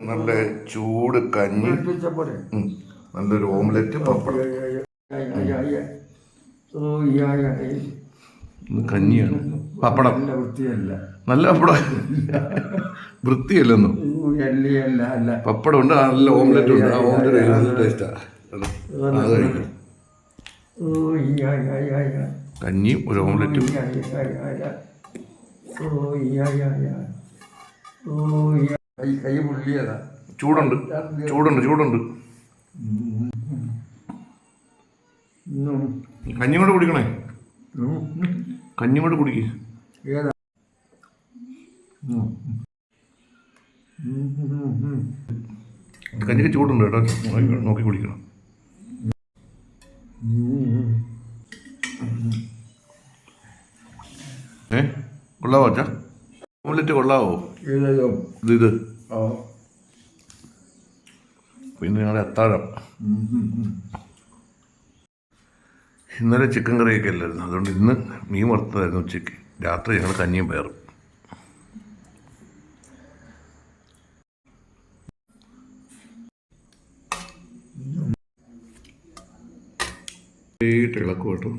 നല്ല ചൂട് കഞ്ഞി. നല്ലൊരു ഓംലെറ്റ് പപ്പടം. കഞ്ഞിയാണ്. പപ്പടം. നല്ല വൃത്തിയല്ല. നല്ല പപ്പടം. വൃത്തിയല്ലെന്നും? പപ്പടം ഉണ്ട്. നല്ല ഓംലെറ്റ് ഉണ്ട്. ആ ഓംലെറ്റ് നല്ല ടേസ്റ്റാ അത് കഴിക്കും. ഓ ഈ ആയ ആയ ആയ കഞ്ഞിയും ഒരു ഓംലെറ്റും. ഓ കൈ കൈ പുള്ളിയതാ ചൂടുണ്ട്. ചൂടുണ്ട് ചൂടുണ്ട്. കഞ്ഞി കൂടെ കുടിക്കണേ. കഞ്ഞി കൂടെ കുടിക്ക്. ഏതാ. കഞ്ഞിക്ക് ചൂടുണ്ട് കേട്ടോ. നോക്കി- കുടിക്കണം. ഏ? കൊള്ളാവോ അച്ഛാ? ഓംലെറ്റ് കൊള്ളാവോ? ഇത് പിന്നെ ഞങ്ങളുടെ അത്താഴം. ഇന്നലെ ചിക്കൻ കറിയൊക്കെ അല്ലായിരുന്നു. അതുകൊണ്ട് ഇന്ന് മീൻ വറുത്തതായിരുന്നു ഉച്ചയ്ക്ക്. രാത്രി ഞങ്ങൾ കഞ്ഞിയും പയറും. ഇളക്കും കേട്ടോ.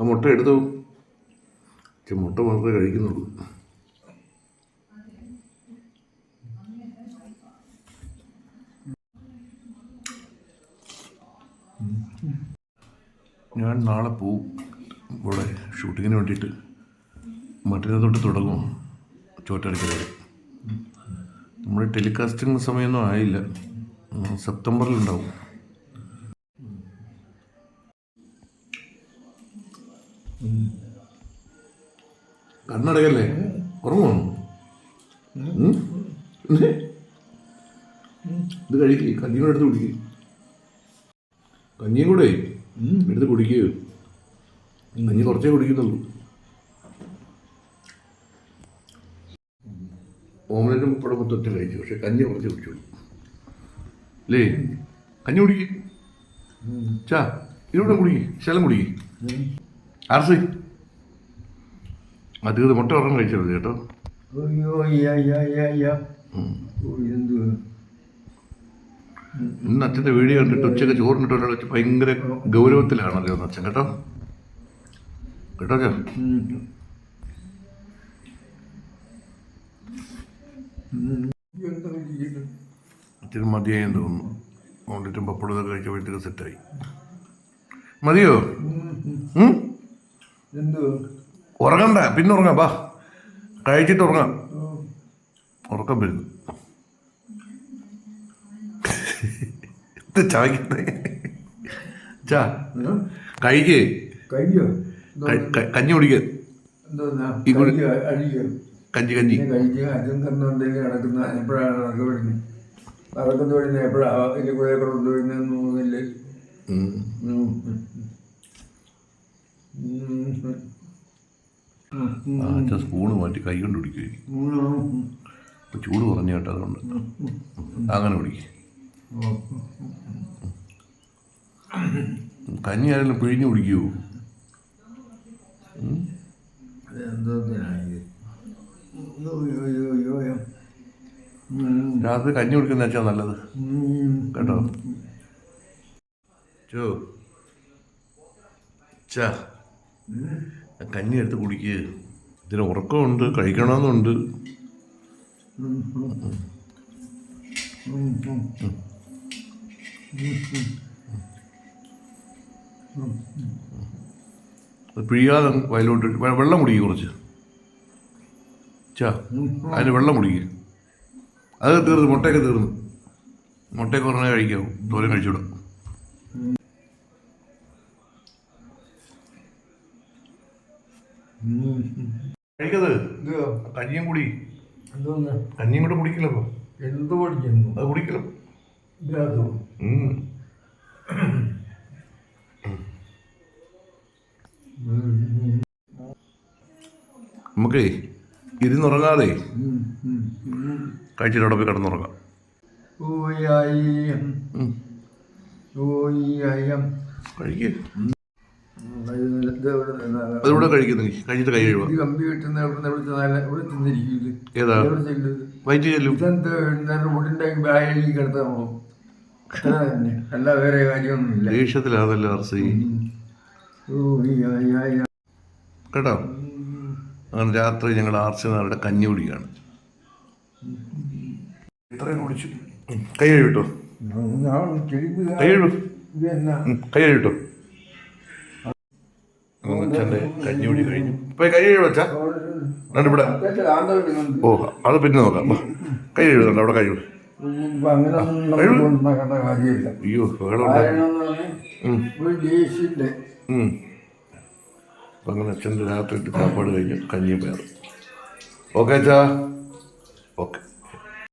ആ മുട്ട എടുത്തു പക്ഷെ മുട്ട മാത്രമേ കഴിക്കുന്നുള്ളൂ. ഞാൻ നാളെ പോവും. ഇവിടെ ഷൂട്ടിങ്ങിന് വേണ്ടിയിട്ട്. മറ്റന്നാൾ തൊട്ട് തുടങ്ങും. ചോറ്റടിക്കൽ നമ്മുടെ ടെലികാസ്റ്റിംഗ് സമയമൊന്നും ആയില്ല. സെപ്റ്റംബറിലുണ്ടാവും കണ്ണടയല്ലേ? ഉറങ്ങുമോ ഉം? ഉം? ഇത് കഴിക്കുക കഞ്ഞിയും കൂടെ എടുത്ത് കുടിക്കുക കഞ്ഞിയും കൂടെ. എടുത്ത് കുടിക്കുക കഞ്ഞി കുറച്ചേ കുടിക്കുന്നുള്ളൂ. ഓംലെറ്റും പപ്പടം മൊത്തത്തിൽ കഴിച്ചു പക്ഷെ കഞ്ഞി കുറച്ച് കുടിച്ചോളൂ. അല്ലേ? കഞ്ഞി കുടിക്കുക ചാ ഇതിലൂടെ കുടിക്കുക ശലം ആർസി? അധികം മുട്ട ഉറങ്ങി കഴിച്ചത് കേട്ടോ. അയ്യോ ഇന്ന് അച്ഛന്റെ വീഡിയോ കണ്ടിട്ട് ഉച്ചയ്ക്ക് ചോറിനിട്ട് ഒരാൾ വെച്ച് ഭയങ്കര ഗൗരവത്തിലാണല്ലോ എന്ന് അച്ഛൻ കേട്ടോ. കേട്ടോ അച്ഛൻ? അച്ഛന് മതിയായി തോന്നുന്നു. ഓണ്ടിട്ടും പപ്പടം ഇതൊക്കെ കഴിച്ചപ്പോഴത്തേക്ക് സെറ്റായി മതിയോ? ഉറങ്ങണ്ട പിന്നെ ഉറങ്ങാം ബാ. കഴിച്ചിട്ട് ഉറങ്ങാം. ഉറക്കം വരുന്നു. ഇത് ചവയ്ക്കട്ടെ. ചാ? കഴിക്കേ. കഞ്ഞി കുടിക്കുക കഞ്ഞി കഞ്ഞി അതും തന്നുണ്ടെങ്കിൽ നടക്കുന്ന എപ്പോഴാണ് നടക്കപ്പെടുന്നത് നടക്കുന്ന എപ്പോഴാണ് ഇതിൽ കൂടെ കൊണ്ടുവരുന്നതെന്ന് അച്ഛൻ സ്പൂണ് മാറ്റി കൈ കൊണ്ട് പിടിക്കും ഉം. ഇപ്പം ചൂട് കുറഞ്ഞ കേട്ടോ അതുകൊണ്ട്. അങ്ങനെ പിടിക്കും കഞ്ഞി ആരെങ്കിലും പിഴിഞ്ഞു കുടിക്കുമോ രാത്രി കഞ്ഞി കുടിക്കുന്ന വെച്ചാൽ നല്ലത്. കേട്ടോ? ചോ. ചാ കഞ്ഞി എടുത്ത് കുടിക്കുക ഇതിന് ഉറക്കമുണ്ട് കഴിക്കണമെന്നുണ്ട്. പിഴിയാതെ വയലോട്ട് വെള്ളം കുടിക്കുക കുറച്ച്. ചാ അതിന് വെള്ളം കുടിക്കുക അത് തീർന്നു മുട്ടയൊക്കെ തീർന്നു. മുട്ടയൊക്കെ പറഞ്ഞാൽ കഴിക്കാവും. തോരൻ കഴിച്ചോളാം കഴിക്കത്? ഇതോ കഞ്ഞിയും കുടി. എന്തോന്ന് കഞ്ഞിയും കൂടെ കുടിക്കില്ല അപ്പോൾ എന്ത് പഠിക്കുന്നു അത് ഉം. നമുക്കേ ഇരുന്നുറങ്ങാതെ. കഴിച്ചിട്ട് അവിടെ പോയി കിടന്നുറങ്ങാം. ഊയായി അതിലൂടെ കഴിക്കുന്നു? കഴിഞ്ഞിട്ട് കൈ കഴിയുക കമ്പി കിട്ടുന്ന ഏതാ? വൈറ്റ് ചെല്ലും. കിടത്താമോ അത്ര അല്ല വേറെ കാര്യമൊന്നുമില്ല. ദേഷ്യത്തിലാണല്ലോ അർസി ഊയായ കേട്ടോ? അങ്ങനെ രാത്രി ഞങ്ങൾ ആർസിനാരുടെ കഞ്ഞി കുടിക്കുകയാണ്. ഇത്രയും കുടിച്ചു. കൈ കഴിവിട്ടോ കൈ കഴിവ് ഇത് കൈ കഴിവിട്ടോ അച്ഛന്റെ കഞ്ഞി കുടി കഴിഞ്ഞു. ഇപ്പൊ കൈ അത്യാവശ്യം ആന്തോളിക്കുന്നുണ്ട് ഓ അത് പിന്നെ നോക്കാം. കൈ കഴുകുന്നുണ്ട് അവിടെ കൈ കഴുകും. ഇപ്പൊ അങ്ങനെയൊന്നും കാര്യമില്ല. അയ്യോ. അപ്പം അങ്ങനെ അച്ഛന്റെ രാത്രി ചാപ്പാട് കഴിഞ്ഞു കഞ്ഞിയും പേറും ഓക്കെ അച്ഛാ. ഓക്കെ.